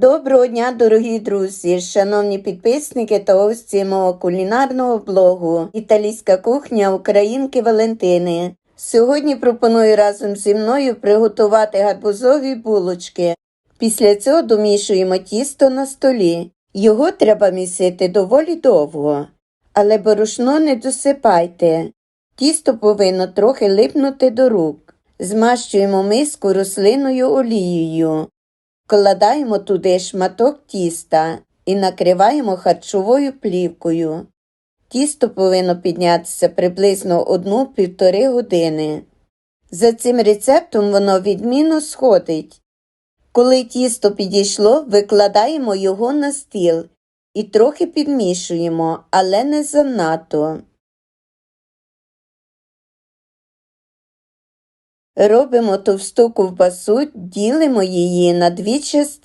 Доброго дня, дорогі друзі, шановні підписники та гості мого кулінарного блогу Італійська кухня Українки Валентини. Сьогодні пропоную разом зі мною приготувати гарбузові булочки. Після цього домішуємо тісто на столі. Його треба місити доволі довго, але борошно не досипайте. Тісто повинно трохи липнути до рук. Змащуємо миску рослинною олією. Вкладаємо туди шматок тіста і накриваємо харчовою плівкою. Тісто повинно піднятися приблизно 1-1,5 години. За цим рецептом воно відмінно сходить. Коли тісто підійшло, викладаємо його на стіл і трохи підмішуємо, але не занадто. Робимо товсту ковбасу, ділимо її на дві частини